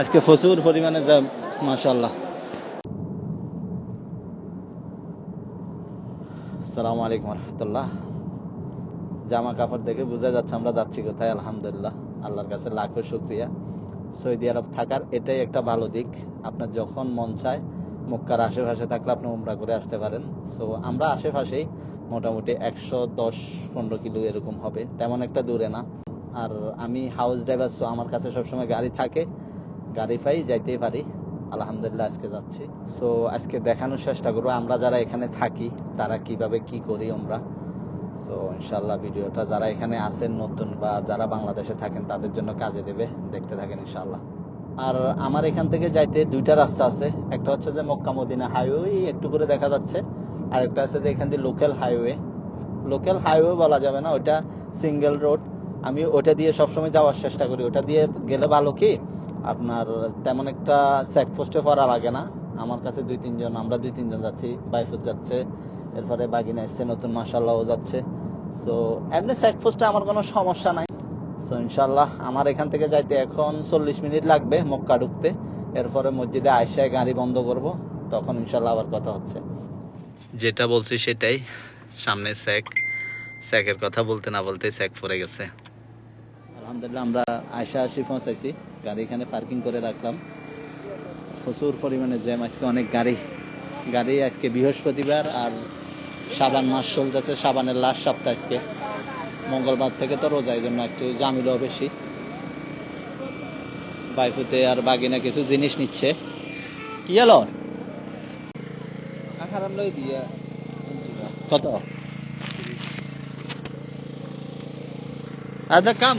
আজকে প্রচুর পরিমাণে যা মাশাল্লাহ আসসালামু আলাইকুম রহমতুল্লাহ জামা কাপড় দেখে বোঝা যাচ্ছে আমরা যাচ্ছি কোথায়, আলহামদুলিল্লাহ। আল্লাহর কাছে লাখো শুক্রিয়া। সৌদি আরব থাকার এটাই একটা ভালো দিক। আপনার যখন মন চায়, মক্কার আশেপাশে থাকলে আপনি উমরা করে আসতে পারেন। সো আমরা আশেপাশেই মোটামুটি একশো দশ, পনেরো কিলো এরকম হবে। তেমন একটা দূরে না। আর আমি হাউস ড্রাইভার সো আমার কাছে সবসময় গাড়ি থাকে। গাড়ি পাই, যাইতেই পারি। আলহামদুলিল্লাহ আজকে যাচ্ছি। সো আজকে দেখানোর চেষ্টা করব, আমরা যারা এখানে থাকি, তারা কীভাবে কি করি আমরা। সো ইনশাল্লাহ ভিডিওটা যারা এখানে আছেন, নতুন বা যারা বাংলাদেশে থাকেন, তাদের জন্য কাজে দেবে, দেখতে থাকেন ইনশাল্লাহ আর আমার এখান থেকে যাইতে দুইটা রাস্তা আছে। একটা হচ্ছে যে মক্কা মদিনা হাইওয়ে একটু করে দেখা যাচ্ছে। আর একটা আছে যে এখান দিয়ে লোকাল হাইওয়ে লোকাল হাইওয়ে বলা যাবে না ওটা সিঙ্গেল রোড আমি ওটা দিয়ে সবসময় যাওয়ার চেষ্টা করি। ওটা দিয়ে গেলে ভালো কি? আপনার তেমন একটা চেকপোস্টে পড়া লাগে না। আমার কাছে দুই তিনজন আমরা দুই তিনজন যাচ্ছি। বাইফুট যাচ্ছে এরপরে বাগিনা এসছে নতুন মাসাল্লাহ যাচ্ছে। সো এমনি চেকপোস্টে আমার কোনো সমস্যা নাই। সো ইনশাল্লাহ আমার এখান থেকে যাইতে এখন চল্লিশ মিনিট লাগবে মক্কা ঢুকতে। এরপরে মসজিদে আয়সায় গাড়ি বন্ধ করব তখন ইনশাল্লাহ আবার কথা হচ্ছে। যেটা বলছি সেটাই সামনে স্যাক স্যাকের কথা বলতে না বলতে স্যাক পড়ে গেছে। আলহামদুলিল্লাহ আমরা আয়সা আসি পৌঁছাইছি। গাড়ি এখানে পার্কিং করে রাখলাম। প্রচুর পরিমাণে জ্যাম, আজকে অনেক গাড়ি। গাড়ি আজকে বৃহস্পতিবার আর সাবান মাস চলতেছে, সাবানের লাস্ট সপ্তাহ আজকে। মঙ্গলবার থেকে তো রোজা, এই জন্য একটু জামিলও বেশি। বাইফুতে আর বাগিনা কিছু জিনিস নিচ্ছে। কি এলো কত? আচ্ছা কাম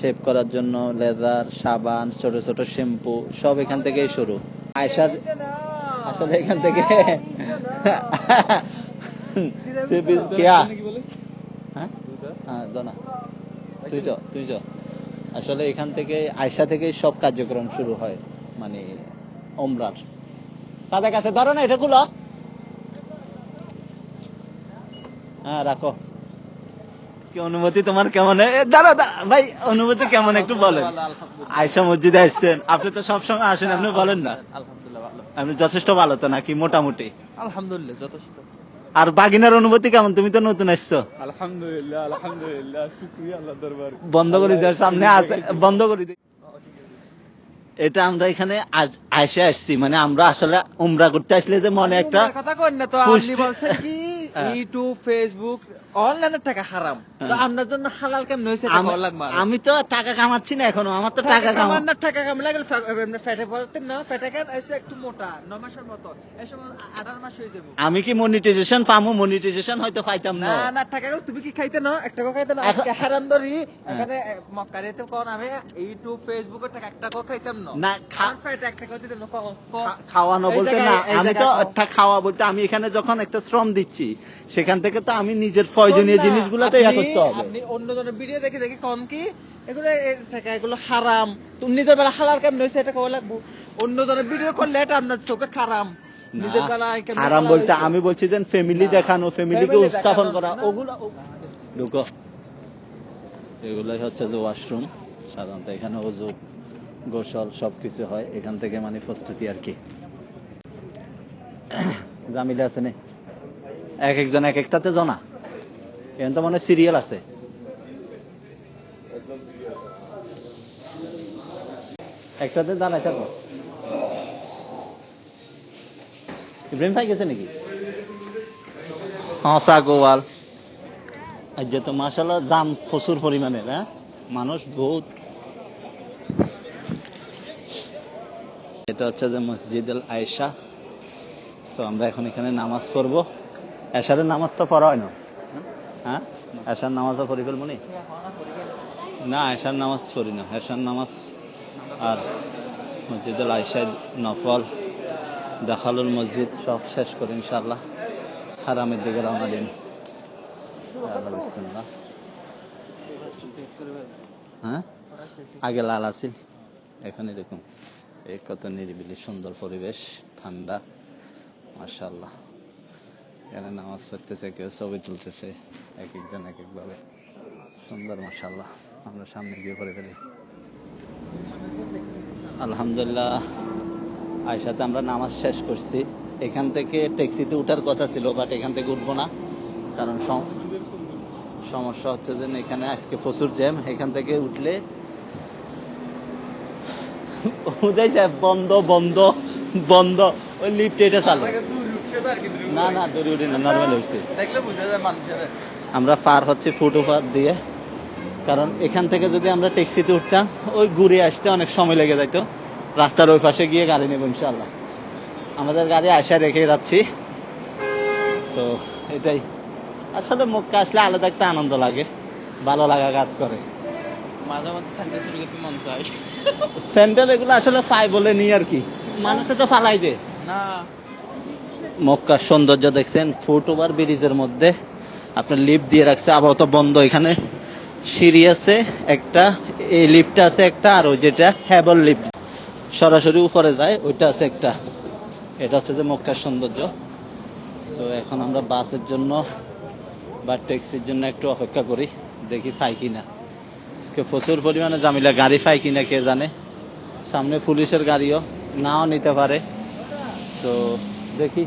শেভ করার জন্য লেদার, সাবান, ছোট ছোট শ্যাম্পু, সব এখান থেকেই শুরু। আয়সার আসলে এখান থেকে কেয়া হ্যাঁ? হ্যাঁ তুই তুই আসলে এখান থেকে আয়সা থেকেই সব কার্যক্রম শুরু হয় মানে ওমরার। সাদা কাছে ধরো না, এটা খুলো। হ্যাঁ রাখো। কি অনুমতি তোমার কেমন দাঁড়া দাঁড়া, ভাই অনুমতি কেমন একটু বলেন। আয়সা মসজিদে আসছেন। আপনি তো সবসময় আসেন আপনি বলেন না। আলহামদুলিল্লাহ আপনি যথেষ্ট ভালো তো নাকি মোটামুটি? আলহামদুলিল্লাহ যথেষ্ট। আর বাগিনার অনুভূতি কেমন? তুমি তো নতুন আসছো। আলহামদুলিল্লাহ আলহামদুলিল্লাহ শুকরিয়া আল্লাহ দরবার। বন্ধ করে দেওয়ার সামনে আছে বন্ধ করে দিই এটা আমরা এখানে আজ আইসে আসছি মানে আমরা আসলে উমরা করতে আসলে যে মনে একটা কথা কই না তো আপনি বলছেন কি? হ্যাঁ। ইউটিউব ফেসবুক অনলাইনের টাকা হারাম। তো হ্যাঁ। আপনার জন্য হালাল কেমন হয়েছে আমি- তো টাকা কামাচ্ছি না এখনও আমার তো টাকা টাকা কাম লাগে এমনি ফেটে পড়তেন না ফেটে একটু মোটা ন মাসের মতো। আঠারো মাস হয়ে যাব। আমি কি মনিটাইজেশন পামু? মনিটাইজেশন হয়তো পাইতাম না। না টাকা কাম তুমি কি খাইতে না? এক টাকা খাইতে না? হারাম ধরি। হ্যাঁ। এখানে মক্কারিতে কোন আমি ইউটিউব ফেসবুকের টাকা এক টাকা খাইতাম না। না ফেটে না? খাওয়ানো বলতে না আমি তো। একটা খাওয়া বলতে আমি এখানে যখন একটা শ্রম দিচ্ছি সেখান থেকে তো আমি নিজের প্রয়োজনীয় জিনিসগুলো তো ইয়া করতে হবে। আপনি অন্য জনের ভিডিও দেখে দেখে কম কি এগুলো এগুলো হারাম। তুমি নিজের বেলা হালাল কেমন হয়েছে এটা কবে লাগবো? অন্য জনের ভিডিও করলে এটা আপনার চোখে খারাম আরাম বলতে আমি বলছি যে ফ্যামিলি দেখানো ফ্যামিলিকে উপস্থাপন করা ওগুলো ঢুকো। এগুলাই হচ্ছে যে ওয়াশরুম সাধারণত এখানে অজু গোসল সবকিছু হয়। এখান থেকে মানে প্রস্তুতি আর কি। জামিলে আছে নে? এক একজন এক একটাতে জনা। এখন তো মানে সিরিয়াল আছে। একটাতে দাঁড়ায় থাকো। ইব্রাহিম ভাই গেছে নাকি? হাঁসা গোয়াল। আজ যে তো মাসাল্লাহ দাম প্রচুর পরিমাণের হ্যাঁ? মানুষ বহুত। এটা হচ্ছে যে মসজিদ আল আয়েশা। তো আমরা এখন এখানে নামাজ পড়ব। এশারের নামাজটা পড়া হয় না। হ্যাঁ? এশার নামাজও পড়ি ফেলব নি, এশার নামাজ পড়ি না। এশার নামাজ আর মসজিদুল আইসাদ নফল, দেখালুল মসজিদ সব শেষ করে ইনশাল্লাহ হারামের দিকে রওনা দিন। হ্যাঁ? আগে লাল আছিল, এখন এরকম। এই কত নিরিবিলি সুন্দর পরিবেশ, ঠান্ডা মাশাল্লাহ এখানে নামাজ পড়তেছে, কেউ ছবি তুলতেছে এক একজন এক একভাবে সুন্দর মাশাল্লাহ আমরা সামনে গিয়ে করে ফেলি। আলহামদুলিল্লাহ। আয়সাতে আমরা নামাজ শেষ করছি। এখান থেকে ট্যাক্সিতে উঠার কথা ছিল, বাট এখান থেকে উঠবো না। কারণ সম- সমস্যা হচ্ছে যে এখানে আজকে প্রচুর জ্যাম। এখান থেকে উঠলে বন্ধ বন্ধ বন্ধ। ওই লিফট এটা চালু। না না দড়ি উঠি না নর্মাল হয়েছে দেখলে বুঝা যায় মানুষের। আমরা পার হচ্ছে ফুটওভার দিয়ে। কারণ এখান থেকে যদি আমরা ট্যাক্সিতে উঠতাম ওই ঘুরে আসতে অনেক সময় লেগে যাইতো। রাস্তার ওই পাশে গিয়ে গাড়ি নেব ইনশাল্লাহ আমাদের গাড়ি আশা রেখে যাচ্ছি। তো এটাই। আসলে মক্কা আসলে আলাদা একটা আনন্দ লাগে। ভালো লাগা কাজ করে। মাঝে মাঝে স্যান্ডেল শুরু করতে মন চায়। স্যান্ডেল এগুলো আসলে পাই বলে নি আর কি। মানুষে তো ফালাই দে না। মক্কার সৌন্দর্য দেখছেন, ফুট ওভার ব্রিজের মধ্যে। আপনার লিফট দিয়ে রাখছে আপাতত বন্ধ এখানে। সিঁড়ি আছে, একটা, এই লিফট আছে একটা, আর ওই যেটা হ্যাবল লিফট সরাসরি উপরে যায়, ওইটা আছে একটা। এটা হচ্ছে যে মক্কার সৌন্দর্য। তো এখন আমরা বাসের জন্য বা ট্যাক্সির জন্য একটু অপেক্ষা করি, দেখি পাই কিনা। আজকে প্রচুর পরিমাণে জামিলা গাড়ি পাই কিনা কে জানে। সামনে পুলিশের গাড়িও, নাও নিতে পারে। তো দেখি।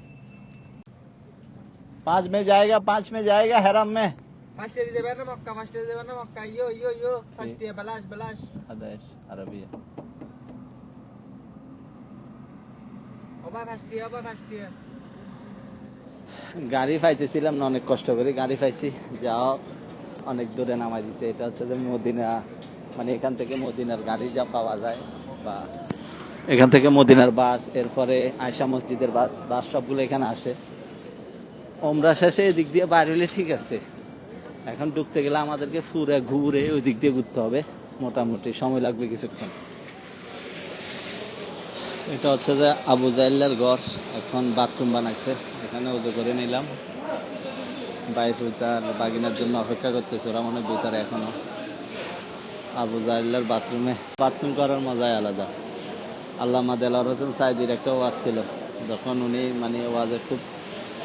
পাঁচ মে जाएगा পাঁচ মে जाएगा हरम মে মক্কা ইয়ো ইয়ো ইয়ো গাড়ি পাইতেছিলাম না অনেক কষ্ট করে গাড়ি পাইছি। যাও অনেক দূরে নামাই দিছে। এটা হচ্ছে যে মদিনা মানে এখান থেকে মদিনার গাড়ি যা পাওয়া যায় বা এখান থেকে মদিনার বাস এরপরে আয়সা মসজিদের বাস বাস সবগুলো এখানে আসে। ওমরা শেষে এদিক দিয়ে বাইরে হলে ঠিক আছে। এখন ঢুকতে গেলে আমাদেরকে ফুরে ঘুরে ওই দিক দিয়ে ঘুরতে হবে। মোটামুটি সময় লাগবে কিছুক্ষণ। এটা হচ্ছে যে আবু জাইল্লার ঘর। এখন বাথরুম বানাইছে। এখানে উজু করে নিলাম। বাইশ তার বাগিনার জন্য অপেক্ষা করতেছে। ওরা মনে ভিতরে এখনও। আবু জাইল্লার বাথরুমে। বাথরুম করার মজাই আলাদা। আল্লাহ দেলার হোসেন সাইদির একটা ওয়াজ ছিল। যখন উনি মানে ওয়াজে খুব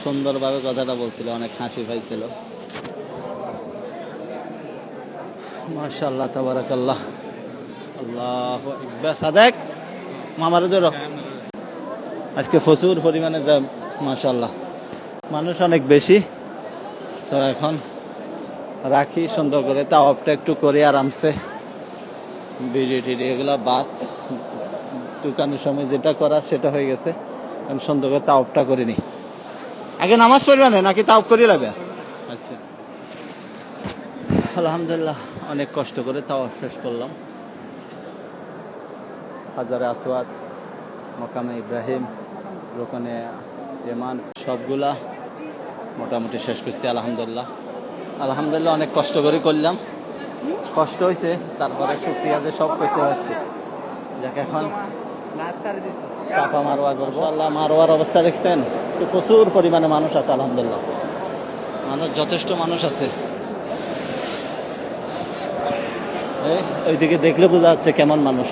সুন্দরভাবে কথাটা বলছিল, অনেক হাসি পাইছিল। মাশাল্লাহ তাবারাকাল্লাহ। আল্লাহ সাদেক, মামারে ধরো। আজকে প্রচুর পরিমাণে যা মাশাল্লাহ মানুষ অনেক বেশি। তো এখন রাখি সুন্দর করে তাওয়াবটা একটু করে আরামসে। বিড়ি টিড়ি এগুলা বাদ। দোকানের সময় যেটা করার সেটা হয়ে গেছে। সুন্দর করে তাওয়াবটা করে নি আগে নামাজ পড়বে না, নাকি তাও করে লাগবে আচ্ছা। আলহামদুলিল্লাহ, অনেক কষ্ট করে তাও শেষ করলাম। হাজারে আসওয়াদ মকামে ইব্রাহিম, রোকনে ইমান সবগুলা মোটামুটি শেষ করছি, আলহামদুলিল্লাহ। আলহামদুলিল্লাহ, অনেক কষ্ট করে করলাম। কষ্ট হয়েছে তারপরে শুক্রিয়া যে সব করতে পারছি। যাকে এখন মারোয়া করব আল্লাহ মারোয়ার অবস্থা দেখছেন। আজকে প্রচুর পরিমাণে মানুষ আছে, আলহামদুলিল্লাহ। মানুষ, যথেষ্ট মানুষ আছে। ওইদিকে দেখলে বোঝা যাচ্ছে কেমন মানুষ।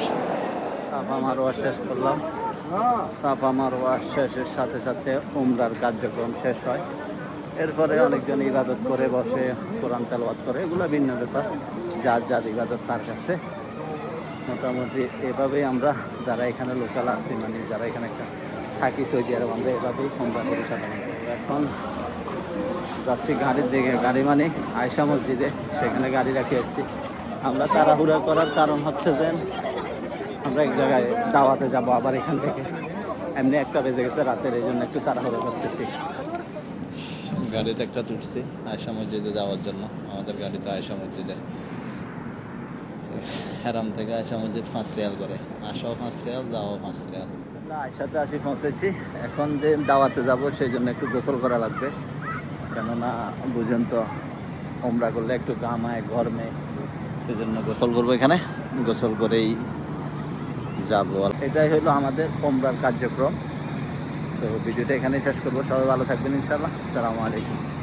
চাপা মারোয়া শেষ করলাম। চাপা মারোয়া শেষের সাথে সাথে উমরার কার্যক্রম শেষ হয়। এরপরে অনেকজন ইবাদত করে বসে, কোরআন তেলওয়াত করে, এগুলো ভিন্ন ব্যাপার। যার যার ইবাদত, তার কাছে। মোটামুটি এভাবেই আমরা, যারা এখানে লোকাল আছি মানে যারা এখানে একটা থাকি সৌদি আরব, আমরা এভাবেই আমরা করি এখন যাচ্ছি গাড়ির দিকে, গাড়ি মানে আয়সা মসজিদে, সেখানে গাড়ি রাখে এসেছি। আমরা তাড়াহুড়া করার কারণ হচ্ছে যে, আমরা এক জায়গায় দাওয়াতে যাব আবার এখান থেকে। এমনি একটা বেজে গেছে রাতের, এই জন্য একটু তাড়াহুড়ো করতেছি। গাড়িতে একটা তুলছি আয়সা মসজিদে যাওয়ার জন্য। আমাদের গাড়ি তো আয়সা মসজিদে। হেরাম থেকে আয়সা মসজিদ পাঁচ রিয়াল করে। আসাও পাঁচ রিয়াল, যাওয়াও পাঁচ রিয়াল। আয়সাতে আসি, পৌঁছেছি। এখন যে দাওয়াতে যাব, সেই জন্য একটু গোসল করা লাগবে। কেননা বুঝেন তো, ওমরা করলে একটু গামায় গরমে সেজন্য গোসল করব এখানে। গোসল করেই যাব। এটাই হলো আমাদের ওমরার কার্যক্রম। তো ভিডিওটা এখানেই শেষ করব। সবাই ভালো থাকবেন ইনশাল্লাহ সালামু আলাইকুম।